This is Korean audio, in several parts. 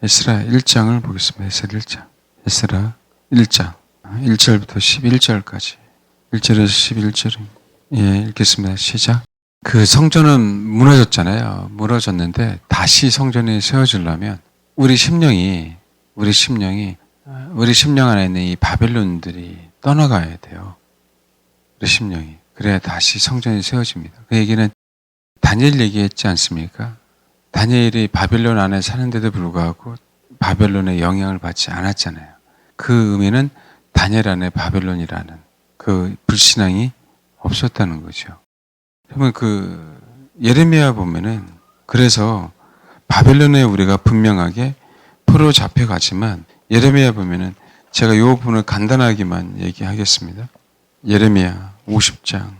에스라 1장을 보겠습니다. 에스라 1장. 에스라 1장. 1절부터 11절까지. 1절에서 11절. 예, 읽겠습니다. 시작. 그 성전은 무너졌잖아요. 무너졌는데 다시 성전이 세워지려면 우리 심령이 우리 심령이 우리 심령 안에 있는 이 바벨론들이 떠나가야 돼요. 우리 심령이. 그래야 다시 성전이 세워집니다. 그 얘기는 다니엘 얘기했지 않습니까? 다니엘이 바벨론 안에 사는데도 불구하고 바벨론의 영향을 받지 않았잖아요. 그 의미는 다니엘 안에 바벨론이라는 그 불신앙이 없었다는 거죠. 그러면 그 예레미야 보면은 그래서 바벨론에 우리가 분명하게 포로 잡혀가지만 예레미야 보면은 제가 이 부분을 간단하게만 얘기하겠습니다. 예레미야 50장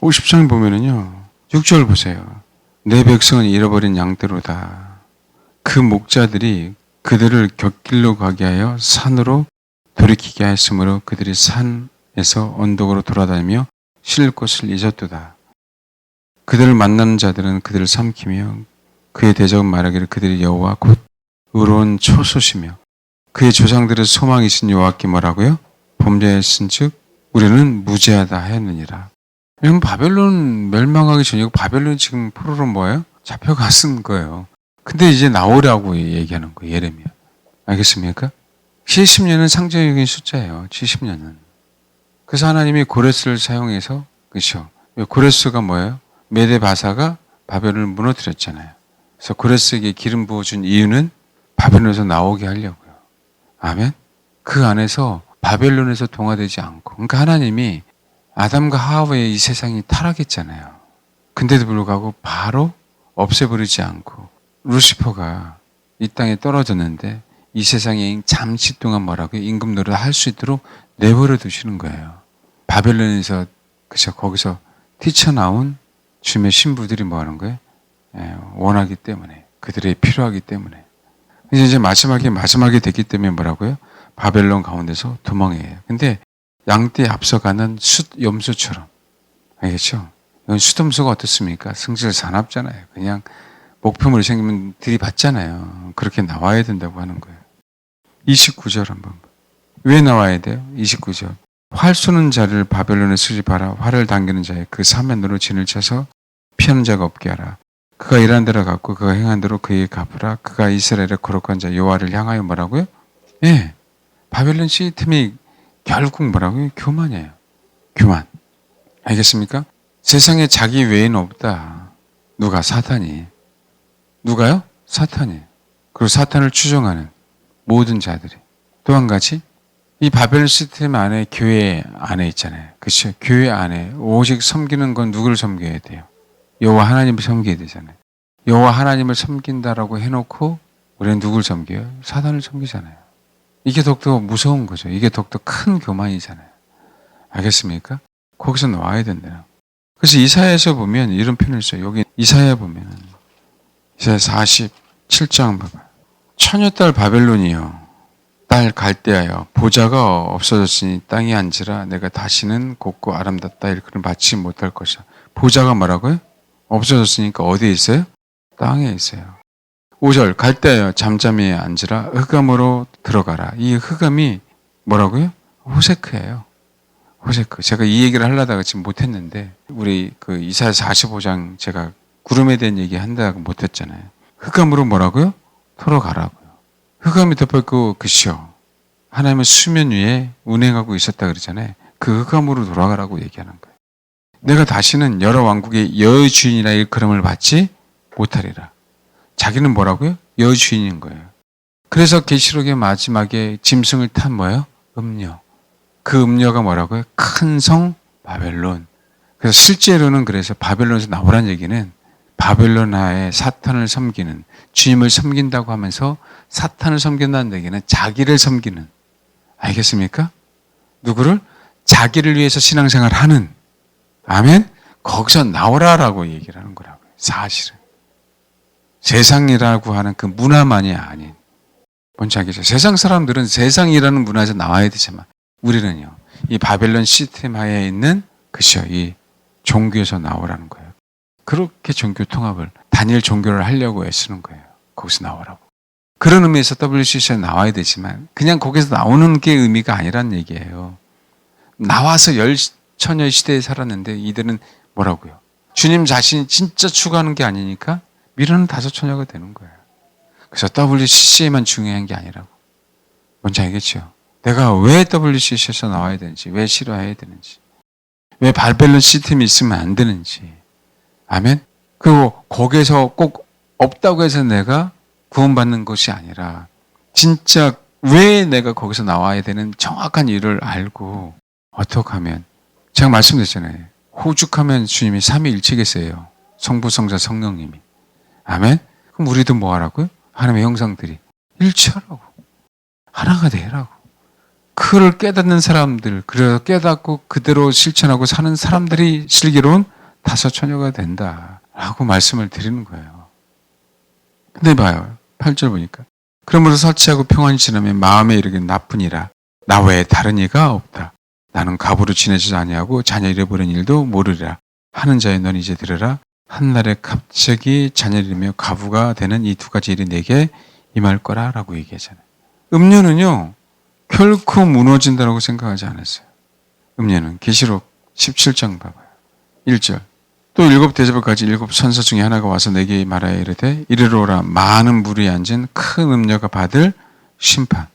50장 보면은요 6절 보세요. 내 백성은 잃어버린 양떼로다. 그 목자들이 그들을 곁길로 가게 하여 산으로 돌이키게 하였으므로 그들이 산에서 언덕으로 돌아다니며 쉴 곳을 잊었도다. 그들을 만나는 자들은 그들을 삼키며 그의 대적은 말하기를 그들이 여호와 곧 의로운 초소시며 그의 조상들의 소망이신 여호와께 뭐라고요? 범죄했은 즉 우리는 무죄하다 하였느니라. 이건 바벨론 멸망하기 전이고 바벨론 지금 포로로 뭐예요? 잡혀갔은 거예요. 근데 이제 나오라고 얘기하는 거예요. 예레미야. 알겠습니까? 70년은 상징적인 숫자예요. 70년은. 그래서 하나님이 고레스를 사용해서 그렇죠. 고레스가 뭐예요? 메데 바사가 바벨론을 무너뜨렸잖아요. 그래서 고레스에게 기름 부어준 이유는 바벨론에서 나오게 하려고요. 아멘. 그 안에서 바벨론에서 동화되지 않고, 그러니까 하나님이 아담과 하와의 이 세상이 타락했잖아요. 근데도 불구하고 바로 없애버리지 않고 루시퍼가 이 땅에 떨어졌는데 이 세상에 잠시 동안 뭐라고요? 임금 노릇 할수 있도록 내버려 두시는 거예요. 바벨론에서 그죠 거기서 뛰쳐나온 주님의 신부들이 뭐 하는 거예요? 예, 원하기 때문에 그들이 필요하기 때문에 이제 마지막에 마지막에 됐기 때문에 뭐라고요? 바벨론 가운데서 도망해요. 근데 양떼 앞서가는 숫 염소처럼 알겠죠? 이건 수dom소가 어떻습니까? 승질 사납잖아요. 그냥 목표물이 생기면 들이받잖아요. 그렇게 나와야 된다고 하는 거예요. 29절 한번. 왜 나와야 돼요? 29절. 활 쏘는 자를 바벨론에 수집하라. 활을 당기는 자의 그 사면으로 진을 쳐서 피하는 자가 없게 하라. 그가 일한 대로 갚고 그가 행한 대로 그에게 갚으라. 그가 이스라엘의 거룩한 자 여호와를 향하여 뭐라고요? 예. 바벨론 시스템이 결국 뭐라고요? 교만이에요. 교만. 알겠습니까? 세상에 자기 외에는 없다. 누가? 사탄이. 누가요? 사탄이. 그리고 사탄을 추종하는 모든 자들이. 또 한 가지, 이 바벨 시스템 안에 교회 안에 있잖아요. 그렇죠? 교회 안에 오직 섬기는 건 누구를 섬겨야 돼요? 여호와 하나님을 섬겨야 되잖아요. 여호와 하나님을 섬긴다라고 해놓고 우리는 누구를 섬겨요? 사단을 섬기잖아요. 이게 더욱더 무서운 거죠. 이게 더욱더 큰 교만이잖아요. 알겠습니까? 거기서 나와야 된다. 그래서 이사야에서 보면 이런 표현을 써요. 여기 이사야 보면 이사야 47장 봐봐요. 처녀딸 바벨론이요. 딸 갈대하여 보좌가 없어졌으니 땅에 앉으라 내가 다시는 곱고 아름답다 이렇게 받지 못할 것이야. 보좌가 뭐라고요? 없어졌으니까 어디에 있어요? 땅에 있어요. 5절 갈대하여 잠잠히 앉으라 흑암으로 들어가라. 이 흑암이 뭐라고요? 호세크예요. 호세크. 제가 이 얘기를 하려다가 지금 못했는데 우리 그 이사야 45장 제가 구름에 대한 얘기 한다고 못했잖아요. 흑암으로 뭐라고요? 돌아가라고요. 흑암이 덮였고 그시오. 하나님은 수면 위에 운행하고 있었다 그러잖아요. 그 흑암으로 돌아가라고 얘기하는 거예요. 내가 다시는 여러 왕국의 여주인이라 일컬음을 받지 못하리라. 자기는 뭐라고요? 여주인인 거예요. 그래서 계시록의 마지막에 짐승을 탄 뭐예요? 음녀. 그 음녀가 뭐라고요? 큰 성 바벨론. 그래서 실제로는 그래서 바벨론에서 나오란 얘기는 바벨론 하에 사탄을 섬기는 주님을 섬긴다고 하면서 사탄을 섬긴다는 얘기는 자기를 섬기는 알겠습니까? 누구를 자기를 위해서 신앙생활 하는 아멘. 거기서 나오라라고 얘기를 하는 거라고요. 사실은 세상이라고 하는 그 문화만이 아닌 뭔지 알겠죠? 세상 사람들은 세상이라는 문화에서 나와야 되지만 우리는요 이 바벨론 시스템 하에 있는 그죠 이 종교에서 나오라는 거예요. 그렇게 종교 통합을 단일 종교를 하려고 애쓰는 거예요. 거기서 나오라고. 그런 의미에서 WCC에 나와야 되지만 그냥 거기서 나오는 게 의미가 아니란 얘기예요. 나와서 열처녀 시대에 살았는데 이들은 뭐라고요? 주님 자신이 진짜 추구하는 게 아니니까 미련은 다섯 처녀가 되는 거예요. 그래서 WCC에만 중요한 게 아니라고. 뭔지 알겠죠? 내가 왜 WCC에서 나와야 되는지, 왜 싫어해야 되는지, 왜 발벨론 시스템이 있으면 안 되는지. 아멘? 그리고 거기에서 꼭 없다고 해서 내가 구원받는 것이 아니라 진짜 왜 내가 거기서 나와야 되는 정확한 일을 알고 어떻게 하면 제가 말씀드렸잖아요. 호죽하면 주님이 삼위일체겠어요. 성부, 성자, 성령님이. 아멘? 그럼 우리도 뭐 하라고요? 하나님의 형상들이 일치하라고. 하나가 되라고. 그를 깨닫는 사람들, 그래서 깨닫고 그대로 실천하고 사는 사람들이 슬기로운 다섯 처녀가 된다. 라고 말씀을 드리는 거예요. 근데 봐요. 8절 보니까. 그러므로 설치하고 평안히 지나면 마음에 이르게 나뿐이라. 나 외에 다른 이가 없다. 나는 갑으로 지내지 아니하고 자녀 잃어버린 일도 모르리라. 하는 자의 넌 이제 들으라. 한날에 갑자기 잃으며 가부가 되는 이 두 가지 일이 내게 임할 거라라고 얘기하잖아요. 음료는요. 결코 무너진다라고 생각하지 않았어요. 음료는 계시록 17장 봐봐요. 1절. 또 일곱 대접을까지 일곱 천사 중에 하나가 와서 내게 말하여 이르되 이르러라 많은 물이 앉은 큰 음녀가 받을 심판.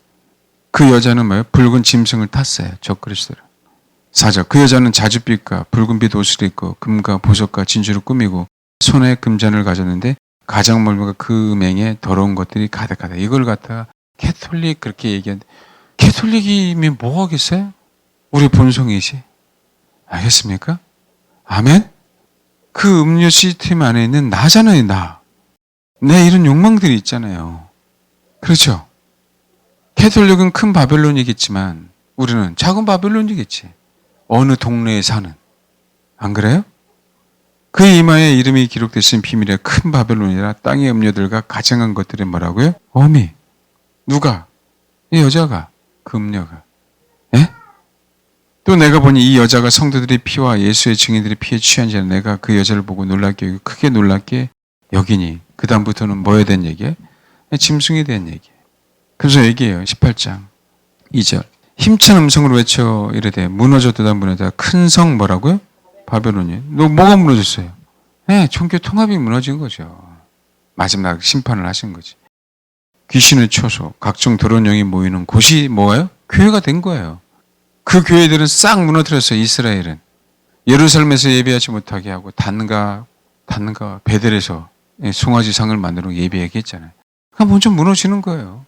그 여자는 뭐예요? 붉은 짐승을 탔어요. 적그리스도를. 사절. 그 여자는 자줏빛과 붉은빛 옷을 입고 금과 보석과 진주를 꾸미고 손에 금잔을 가졌는데 가장 멀미가 그 맹에 더러운 것들이 가득하다. 이걸 갖다가 캐톨릭 그렇게 얘기하는데 캐톨릭이면 뭐 하겠어요? 우리 본성이지. 알겠습니까? 아멘? 그 음료 시스템 안에 있는 나잖아요, 나. 내 이런 욕망들이 있잖아요. 그렇죠? 캐톨릭은 큰 바벨론이겠지만 우리는 작은 바벨론이겠지. 어느 동네에 사는. 안 그래요? 그 이마에 이름이 기록되신 비밀의 큰 바벨론이라 땅의 음료들과 가증한 것들이 뭐라고요? 어미. 누가? 이 여자가. 그 음녀가. 예? 또 내가 보니 이 여자가 성도들의 피와 예수의 증인들의 피에 취한 자는 내가 그 여자를 보고 놀랍게 크게 놀랍게 여기니 그 다음부터는 뭐에 대한 얘기예요? 짐승에 대한 얘기예요. 그래서 얘기해요. 18장 2절 힘찬 음성으로 외쳐 이르되 무너졌다 무너졌다 큰 성 뭐라고요? 바벨론이. 너 뭐가 무너졌어요? 네, 종교 통합이 무너진 거죠. 마지막 심판을 하신 거지. 귀신의 초소, 각종 더러운 영이 모이는 곳이 뭐예요? 교회가 된 거예요. 그 교회들은 싹 무너뜨렸어요. 이스라엘은 예루살렘에서 예배하지 못하게 하고 단가 단가 베델에서 송아지 상을 만들어 예배하게 했잖아요. 그러니까 먼저 무너지는 거예요.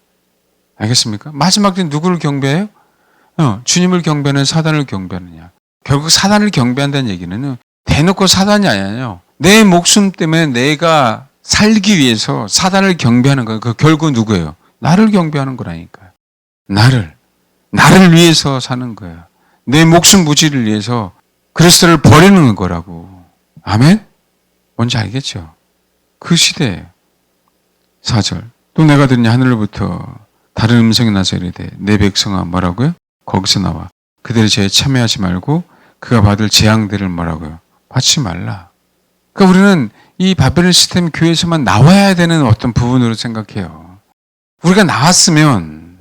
알겠습니까? 마지막 때 누구를 경배해요? 어, 주님을 경배하는 사단을 경배하느냐. 결국 사단을 경배한다는 얘기는 대놓고 사단이 아니에요. 내 목숨 때문에 내가 살기 위해서 사단을 경배하는 거예요. 그 결국 누구예요? 나를 경배하는 거라니까요. 나를. 나를 위해서 사는 거예요. 내 목숨 부지를 위해서 그리스도를 버리는 거라고. 아멘? 뭔지 알겠죠? 그 시대에 4절. 또 내가 듣니 하늘로부터 다른 음성이 나서 이르되 내 백성아 뭐라고요? 거기서 나와 그들의 죄에 참여하지 말고 그가 받을 재앙들을 뭐라고요? 받지 말라. 그러니까 우리는 이 바벨론 시스템 교회에서만 나와야 되는 어떤 부분으로 생각해요. 우리가 나왔으면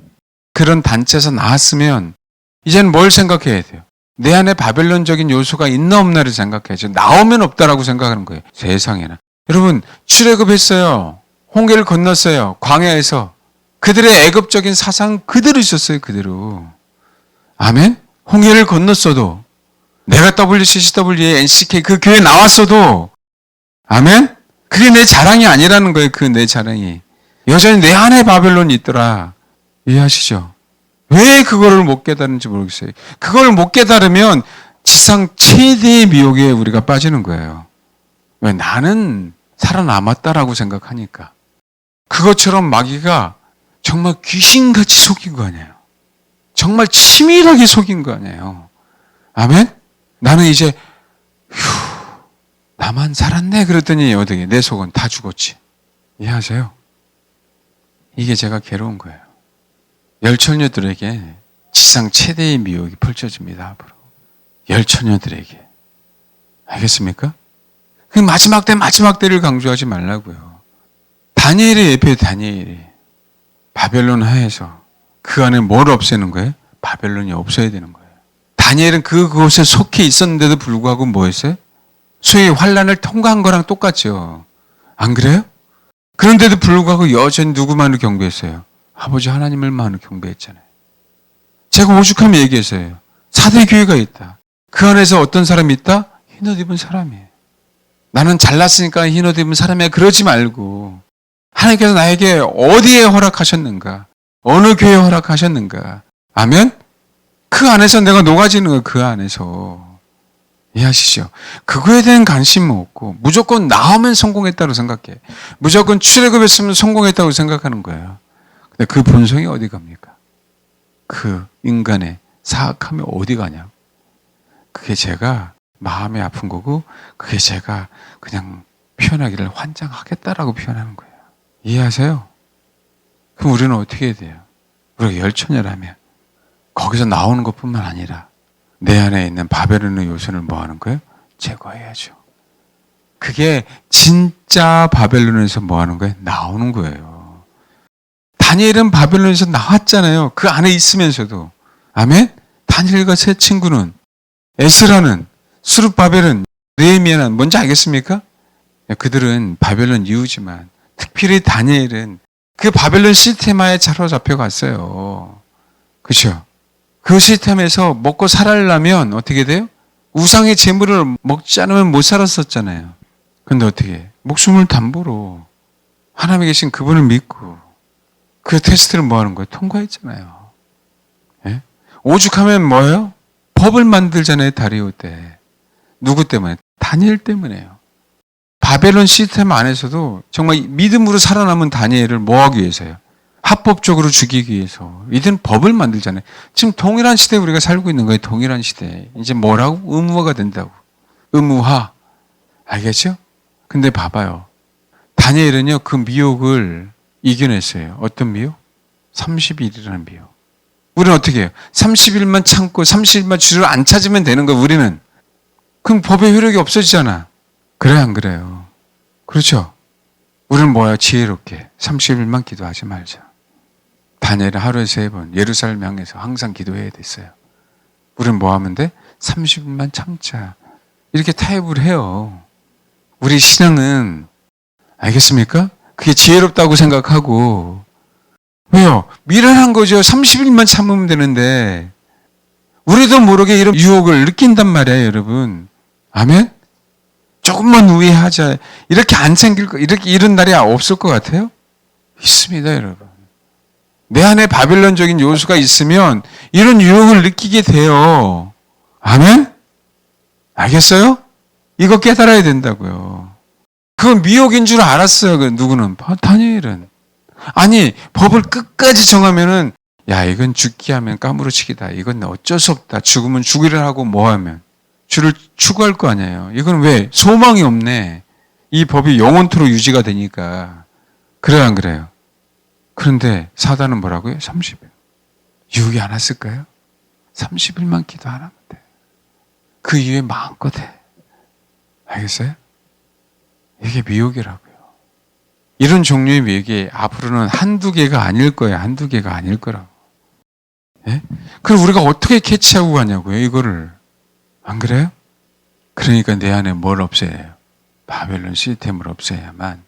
그런 단체에서 나왔으면 이제는 뭘 생각해야 돼요? 내 안에 바벨론적인 요소가 있나 없나를 생각해야죠. 나오면 없다라고 생각하는 거예요. 세상에나. 여러분 출애굽했어요. 홍해를 건넜어요. 광야에서 그들의 애급적인 사상 그대로 있었어요. 그대로. 아멘. 홍해를 건넜어도 내가 WCCWA, NCK 그 교회 나왔어도 아멘. 그게 내 자랑이 아니라는 거예요. 그 내 자랑이. 여전히 내 안에 바벨론이 있더라. 이해하시죠? 왜 그거를 못 깨달은지 모르겠어요. 그걸 못 깨달으면 지상 최대의 미혹에 우리가 빠지는 거예요. 왜 나는 살아남았다라고 생각하니까. 그것처럼 마귀가 정말 귀신같이 속인 거 아니에요. 정말 치밀하게 속인 거 아니에요. 아멘? 나는 이제 휴 나만 살았네 그랬더니 어떻게 내 속은 다 죽었지. 이해하세요? 이게 제가 괴로운 거예요. 열처녀들에게 지상 최대의 미혹이 펼쳐집니다. 앞으로 열처녀들에게 알겠습니까? 그 마지막 때 마지막 때를 강조하지 말라고요. 다니엘의 예표에 다니엘이 바벨론 하에서 그 안에 뭘 없애는 거예요? 바벨론이 없어야 되는 거예요. 다니엘은 그곳에 속해 있었는데도 불구하고 뭐 했어요? 소위 환란을 통과한 거랑 똑같죠. 안 그래요? 그런데도 불구하고 여전히 누구만을 경배했어요? 아버지 하나님을만을 경배했잖아요. 제가 오죽하면 얘기했어요. 사대 교회가 있다. 그 안에서 어떤 사람이 있다? 흰옷 입은 사람이에요. 나는 잘났으니까 흰옷 입은 사람이야. 그러지 말고 하나님께서 나에게 어디에 허락하셨는가? 어느 교회에 허락하셨는가? 아멘? 그 안에서 내가 녹아지는 거예요. 그 안에서. 이해하시죠? 그거에 대한 관심은 없고 무조건 나오면 성공했다고 생각해. 무조건 출애굽했으면 성공했다고 생각하는 거예요. 근데 그 본성이 어디 갑니까? 그 인간의 사악함이 어디 가냐? 그게 제가 마음이 아픈 거고 그게 제가 그냥 표현하기를 환장하겠다라고 표현하는 거예요. 이해하세요? 그럼 우리는 어떻게 해야 돼요? 우리가 열처녀라면 거기서 나오는 것뿐만 아니라 내 안에 있는 바벨론의 요소를 뭐 하는 거예요? 제거해야죠. 그게 진짜 바벨론에서 뭐 하는 거예요? 나오는 거예요. 다니엘은 바벨론에서 나왔잖아요. 그 안에 있으면서도. 아멘? 다니엘과 세 친구는 에스라는 수르바벨은 느헤미야는 뭔지 알겠습니까? 그들은 바벨론 이후지만 특별히 다니엘은 그 바벨론 시스템하에 사로잡혀 갔어요. 그렇죠? 그 시스템에서 먹고 살아려면 어떻게 돼요? 우상의 재물을 먹지 않으면 못 살았었잖아요. 근데 어떻게 해? 목숨을 담보로 하나님에 계신 그분을 믿고 그 테스트를 뭐 하는 거예요? 통과했잖아요. 예? 오죽하면 뭐예요? 법을 만들잖아요, 다리오 때. 누구 때문에? 다니엘 때문에요. 바벨론 시스템 안에서도 정말 믿음으로 살아남은 다니엘을 뭐 하기 위해서요? 합법적으로 죽이기 위해서. 이들은 법을 만들잖아요. 지금 동일한 시대에 우리가 살고 있는 거예요. 동일한 시대에. 이제 뭐라고? 의무화가 된다고. 의무화. 알겠죠? 근데 봐봐요. 다니엘은요, 그 미혹을 이겨냈어요. 어떤 미혹? 30일이라는 미혹. 우리는 어떻게 해요? 30일만 참고 30일만 주를 안 찾으면 되는 거예요, 우리는. 그럼 법의 효력이 없어지잖아. 그래, 안 그래요? 그렇죠? 우리는 뭐야? 지혜롭게. 30일만 기도하지 말자. 다니엘은 하루에 세 번 예루살렘 향해서 항상 기도해야 됐어요. 우리는 뭐 하면 돼? 30일만 참자. 이렇게 타협을 해요. 우리 신앙은 알겠습니까? 그게 지혜롭다고 생각하고 왜요? 미련한 거죠. 30일만 참으면 되는데 우리도 모르게 이런 유혹을 느낀단 말이에요, 여러분. 아멘? 조금만 우회하자. 이렇게 안 생길 거, 이렇게 이런 날이 없을 것 같아요? 있습니다, 여러분. 내 안에 바빌론적인 요소가 있으면 이런 유혹을 느끼게 돼요. 아멘? 알겠어요? 이거 깨달아야 된다고요. 그건 미혹인 줄 알았어요. 그 누구는 다니엘은 아니 법을 끝까지 정하면은 야 이건 죽기 하면 까무러치기다. 이건 어쩔 수 없다. 죽으면 죽이를 하고 뭐 하면 주를 추구할 거 아니에요. 이건 왜 소망이 없네. 이 법이 영원토록 유지가 되니까 그래요 안 그래요? 그런데 사단은 뭐라고요? 30일. 유혹이 안 왔을까요? 30일만 기도 안 하면 돼. 그 이후에 마음껏 해. 알겠어요? 이게 미혹이라고요. 이런 종류의 미혹이 앞으로는 한두 개가 아닐 거예요. 한두 개가 아닐 거라고. 예? 그럼 우리가 어떻게 캐치하고 가냐고요, 이거를. 안 그래요? 그러니까 내 안에 뭘 없애야 해요? 바벨론 시스템을 없애야만,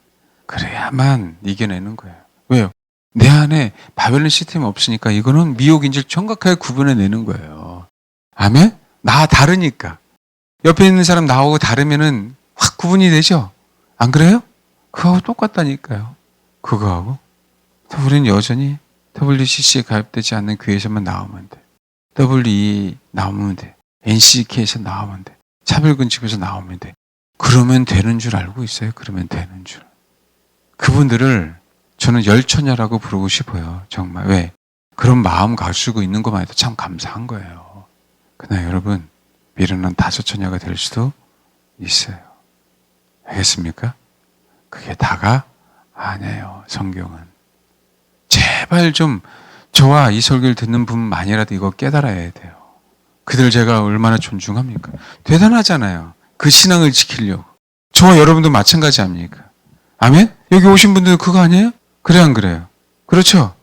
그래야만 이겨내는 거예요. 왜요? 내 안에 바벨론 시스템이 없으니까 이거는 미혹인지 정확하게 구분해 내는 거예요. 아멘? 나 다르니까. 옆에 있는 사람 나하고 다르면은 확 구분이 되죠? 안 그래요? 그거하고 똑같다니까요. 그거하고. 우리는 여전히 WCC에 가입되지 않는 교회에서만 나오면 돼. WE 나오면 돼. NCK에서 나오면 돼. 차별근집에서 나오면 돼. 그러면 되는 줄 알고 있어요. 그러면 되는 줄. 그분들을 저는 열처녀라고 부르고 싶어요. 정말. 왜? 그런 마음 가지고 있는 것만 해도 참 감사한 거예요. 그러나 여러분, 미련한 다섯 처녀가 될 수도 있어요. 알겠습니까? 그게 다가 아니에요. 성경은. 제발 좀 저와 이 설교를 듣는 분만이라도 이거 깨달아야 돼요. 그들 제가 얼마나 존중합니까? 대단하잖아요. 그 신앙을 지키려고. 저와 여러분도 마찬가지 아닙니까? 아멘? 여기 오신 분들 그거 아니에요? 그래 안 그래요? 그렇죠?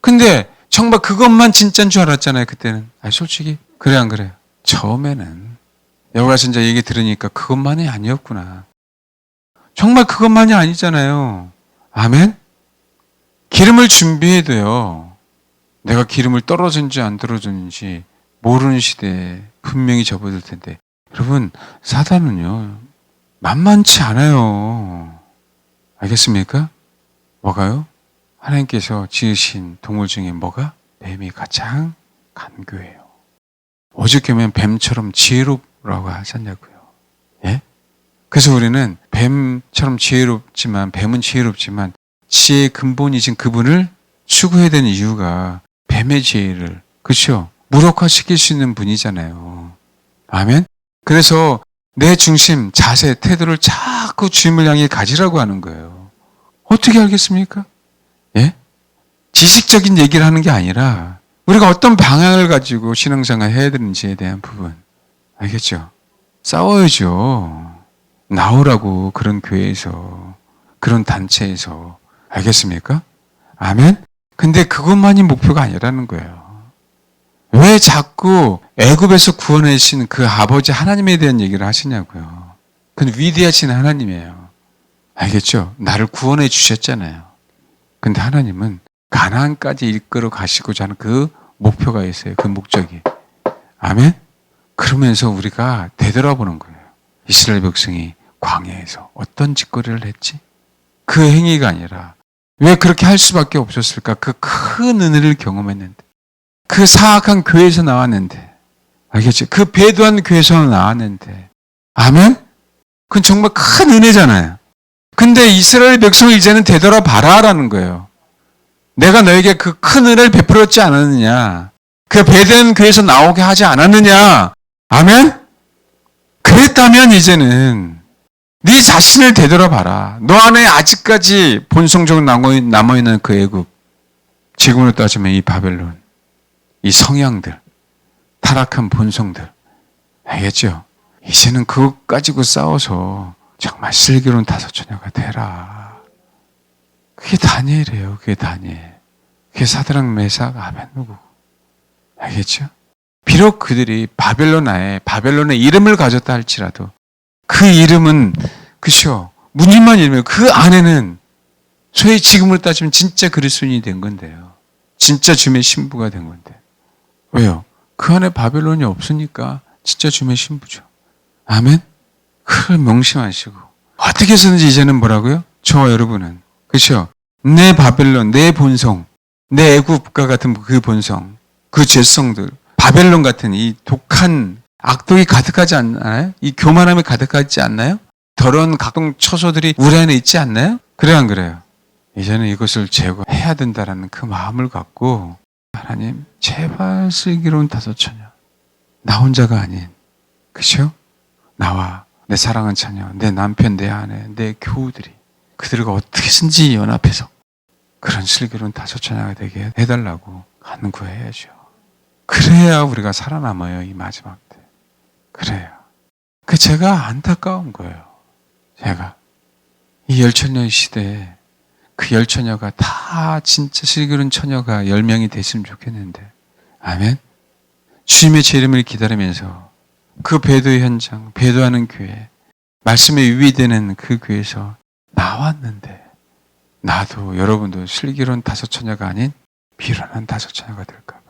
근데 정말 그것만 진짜인 줄 알았잖아요, 그때는. 아, 솔직히. 그래, 안 그래요? 처음에는. 여기 가서 이제 얘기 들으니까 그것만이 아니었구나. 정말 그것만이 아니잖아요. 아멘? 기름을 준비해도요. 내가 기름을 떨어졌는지 안 떨어졌는지 모르는 시대에 분명히 접어들 텐데. 여러분, 사단은요. 만만치 않아요. 알겠습니까? 뭐가요? 하나님께서 지으신 동물 중에 뭐가? 뱀이 가장 간교해요. 오죽하면 뱀처럼 지혜롭라고 하셨냐고요. 예? 그래서 우리는 뱀처럼 지혜롭지만 뱀은 지혜롭지만 지혜의 근본이신 그분을 추구해야 되는 이유가 뱀의 지혜를 그렇죠? 무력화시킬 수 있는 분이잖아요. 아멘. 그래서 내 중심, 자세, 태도를 자꾸 주님을 향해 가지라고 하는 거예요. 어떻게 알겠습니까? 예? 지식적인 얘기를 하는 게 아니라 우리가 어떤 방향을 가지고 신앙생활 해야 되는지에 대한 부분. 알겠죠? 싸워야죠. 나오라고 그런 교회에서 그런 단체에서 알겠습니까? 아멘. 근데 그것만이 목표가 아니라는 거예요. 왜 자꾸 애굽에서 구원하신 그 아버지 하나님에 대한 얘기를 하시냐고요. 그는 위대하신 하나님이에요. 알겠죠? 나를 구원해 주셨잖아요. 근데 하나님은 가나안까지 이끌어 가시고자 하는 그 목표가 있어요. 그 목적이. 아멘? 그러면서 우리가 되돌아보는 거예요. 이스라엘 백성이 광야에서 어떤 짓거리를 했지? 그 행위가 아니라 왜 그렇게 할 수밖에 없었을까? 그 큰 은혜를 경험했는데. 그 사악한 교회에서 나왔는데. 알겠지? 그 배도한 교회에서 나왔는데. 아멘? 그건 정말 큰 은혜잖아요. 근데 이스라엘 백성을 이제는 되돌아봐라라는 거예요. 내가 너에게 그 큰 은혜를 베풀었지 않았느냐? 그 배된 교회에서 나오게 하지 않았느냐? 아멘? 그랬다면 이제는 네 자신을 되돌아봐라. 너 안에 아직까지 본성적으로 남아있는 그 애굽. 지금으로 따지면 이 바벨론. 이 성향들. 타락한 본성들. 알겠죠? 이제는 그것 가지고 싸워서 정말 슬기로운 다섯 처녀가 되라. 그게 다니엘이에요. 그게 다니엘. 그게 사드랑 메삭 아벤누고. 알겠죠? 비록 그들이 바벨로나에 바벨론의 이름을 가졌다 할지라도 그 이름은 그죠 무늬만 이름이에요. 그 안에는 소위 지금으로 따지면 진짜 그리스도인이 된 건데요. 진짜 주의 신부가 된 건데. 왜요? 그 안에 바벨론이 없으니까 진짜 주의 신부죠. 아멘? 그걸 명심하시고 어떻게 해서든지 이제는 뭐라고요? 저와 여러분은 그렇죠? 내 바벨론, 내 본성, 내 애국과 같은 그 본성, 그 죄성들, 바벨론 같은 이 독한 악독이 가득하지 않나요? 이 교만함이 가득하지 않나요? 더러운 각종 처소들이 우리 안에 있지 않나요? 그래 안 그래요? 이제는 이것을 제거해야 된다라는 그 마음을 갖고 하나님 제발 슬기로운 다섯 처녀 나 혼자가 아닌 그죠? 나와 내 사랑한 자녀, 내 남편, 내 아내, 내 교우들이 그들과 어떻게든지 연합해서 그런 슬기로운 다섯 처녀가 되게 해달라고 간구해야죠. 그래야 우리가 살아남아요, 이 마지막 때. 그래요. 그 제가 안타까운 거예요. 제가. 이 열처녀 시대에 그 열 처녀가 다 진짜 슬기로운 처녀가 열 명이 됐으면 좋겠는데. 아멘. 주님의 재림을 기다리면서 그 배도의 현장, 배도하는 교회, 말씀에 유의되는 그 교회에서 나왔는데, 나도 여러분도 슬기로운 다섯 처녀가 아닌 비련한 다섯 처녀가 될까봐.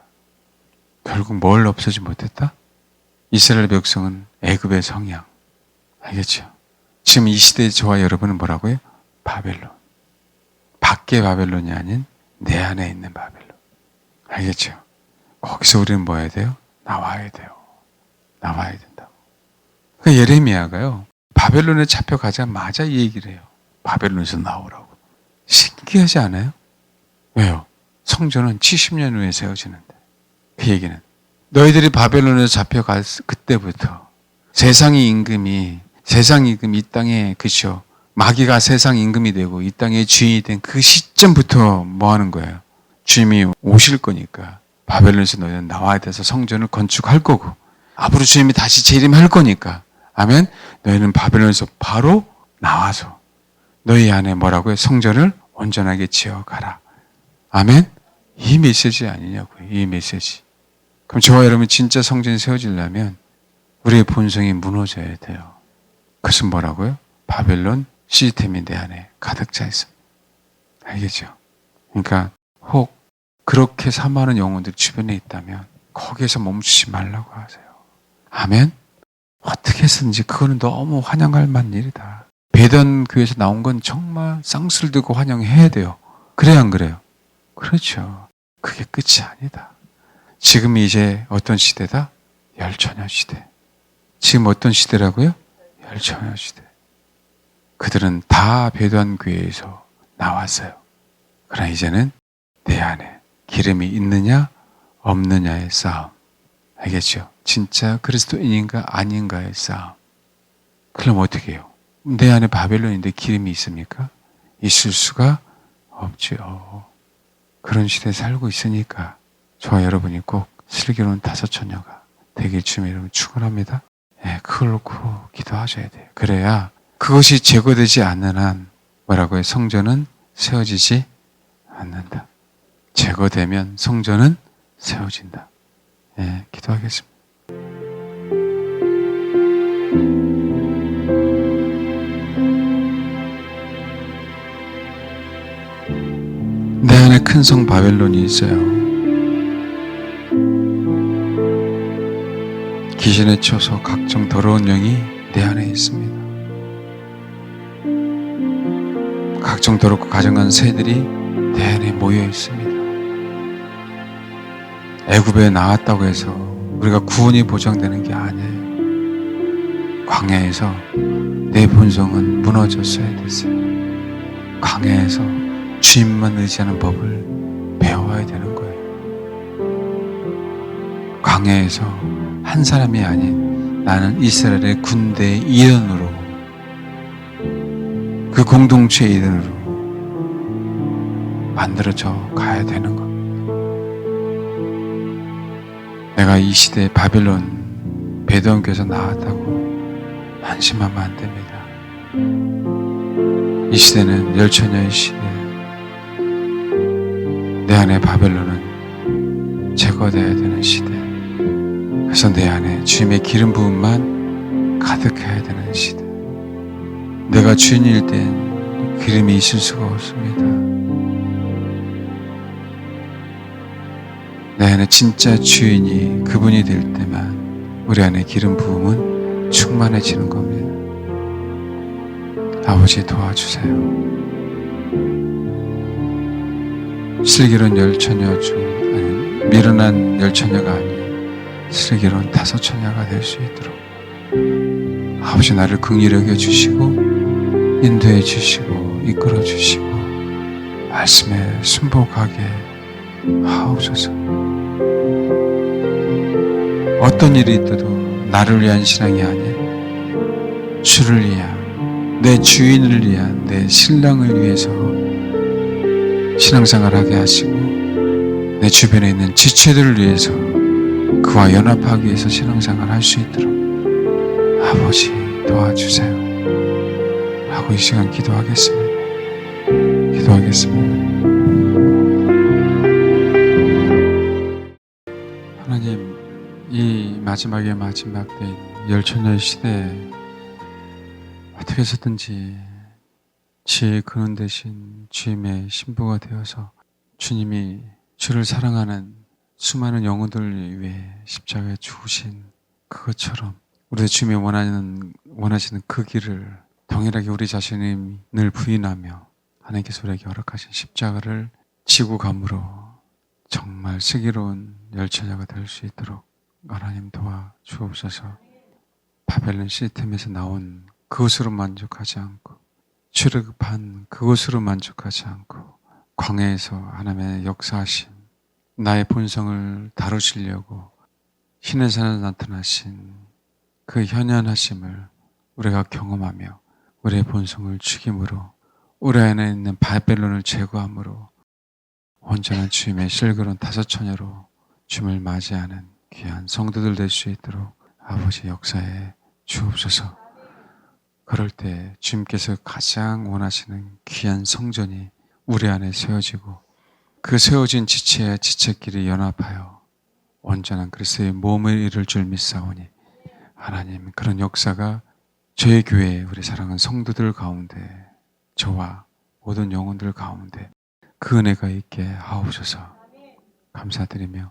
결국 뭘 없애지 못했다? 이스라엘 백성은 애굽의 성향. 알겠죠? 지금 이 시대의 저와 여러분은 뭐라고요? 바벨론. 밖의 바벨론이 아닌 내 안에 있는 바벨론. 알겠죠? 거기서 우리는 뭐 해야 돼요? 나와야 돼요. 나와야 된다고. 그 예레미야가요. 바벨론에 잡혀가자마자 이 얘기를 해요. 바벨론에서 나오라고. 신기하지 않아요? 왜요? 성전은 70년 후에 세워지는데. 그 얘기는 너희들이 바벨론에서 잡혀갈 그때부터 세상의 임금이 세상 임금 이 땅에 그죠 마귀가 세상 임금이 되고 이 땅의 주인이 된 그 시점부터 뭐 하는 거예요? 주님이 오실 거니까 바벨론에서 너희는 나와야 돼서 성전을 건축할 거고 앞으로 주님이 다시 재림할 거니까 아멘 너희는 바벨론에서 바로 나와서 너희 안에 뭐라고요? 성전을 온전하게 지어가라 아멘 이 메시지 아니냐고요. 이 메시지. 그럼 저와 여러분 진짜 성전이 세워지려면 우리의 본성이 무너져야 돼요. 그것은 뭐라고요? 바벨론 시스템이 내 안에 가득 차 있습니다. 알겠죠? 그러니까 혹 그렇게 사모하는 영혼들이 주변에 있다면 거기에서 멈추지 말라고 하세요. 아멘? 어떻게 해서든지 그거는 너무 환영할 만한 일이다. 배단 교회에서 나온 건 정말 쌍술 들고 환영해야 돼요. 그래야 안 그래요? 그렇죠. 그게 끝이 아니다. 지금 이제 어떤 시대다? 열처녀 시대. 지금 어떤 시대라고요? 열처녀 시대. 그들은 다 배단 교회에서 나왔어요. 그러나 이제는 내 안에 기름이 있느냐 없느냐의 싸움. 알겠죠? 진짜 그리스도인인가 아닌가의 싸움. 그럼 어떻게 해요? 내 안에 바벨론인데 기름이 있습니까? 있을 수가 없지요. 그런 시대에 살고 있으니까 저와 여러분이 꼭 슬기로운 다섯 처녀가 되길 주님 이름 축원합니다. 예, 그걸 놓고 기도하셔야 돼요. 그래야 그것이 제거되지 않는 한 뭐라고요? 성전은 세워지지 않는다. 제거되면 성전은 세워진다. 예, 기도하겠습니다. 내 안에 큰 성 바벨론이 있어요. 귀신에 쳐서 각종 더러운 영이 내 안에 있습니다. 각종 더럽고 가정한 새들이 내 안에 모여 있습니다. 애굽에 나왔다고 해서 우리가 구원이 보장되는 게 아니에요. 광야에서 내 본성은 무너졌어야 됐어요. 광야에서 주님만 의지하는 법을 배워야 되는 거예요. 광야에서 한 사람이 아닌 나는 이스라엘의 군대의 일원으로 그 공동체의 일원으로 만들어져 가야 되는 겁니다. 내가 이 시대에 바벨론 배도원교에서 나왔다고 안심하면 안 됩니다. 이 시대는 열처녀의 시대. 내 안에 바벨론은 제거되어야 되는 시대. 그래서 내 안에 주님의 기름 부음만 가득해야 되는 시대. 내가 주인일 땐 기름이 있을 수가 없습니다. 진짜 주인이 그분이 될 때만 우리 안에 기름 부음은 충만해지는 겁니다. 아버지 도와주세요. 슬기로운 열처녀 중 아니 미련한 열처녀가 아닌 슬기로운 다섯 처녀가 될 수 있도록 아버지 나를 긍휼히 여겨 주시고 인도해 주시고 이끌어 주시고 말씀에 순복하게 하옵소서. 어떤 일이 있어도 나를 위한 신앙이 아닌 주를 위한 내 주인을 위한 내 신랑을 위해서 신앙생활 하게 하시고 내 주변에 있는 지체들을 위해서 그와 연합하기 위해서 신앙생활 할 수 있도록 아버지 도와주세요. 하고 이 시간 기도하겠습니다. 기도하겠습니다. 이 마지막의 마지막 때인 열처녀의 시대에 어떻게 해서든지 지혜 근원 대신 주님의 신부가 되어서 주님이 주를 사랑하는 수많은 영혼들을 위해 십자가에 죽으신 그것처럼 우리 주님이 원하는 원하시는 그 길을 동일하게 우리 자신을 부인하며 하나님께서 우리에게 허락하신 십자가를 지고 감으로 정말 슬기로운 열처녀가 될 수 있도록 하나님 도와 주옵소서. 바벨론 시스템에서 나온 그것으로 만족하지 않고 출애굽한 그것으로 만족하지 않고 광야에서 하나님의 역사하심 나의 본성을 다루시려고 신의 산에 나타나신 그 현현하심을 우리가 경험하며 우리의 본성을 죽임으로 우리 안에 있는 바벨론을 제거함으로 온전한 주님의 실그런 다섯 처녀로 주님을 맞이하는 귀한 성도들 될 수 있도록 아버지 역사에 주옵소서. 그럴 때 주님께서 가장 원하시는 귀한 성전이 우리 안에 세워지고 그 세워진 지체와 지체끼리 연합하여 온전한 그리스도의 몸을 이룰 줄 믿사오니 하나님 그런 역사가 저희 교회 우리 사랑하는 성도들 가운데 저와 모든 영혼들 가운데 그 은혜가 있게 하옵소서 감사드리며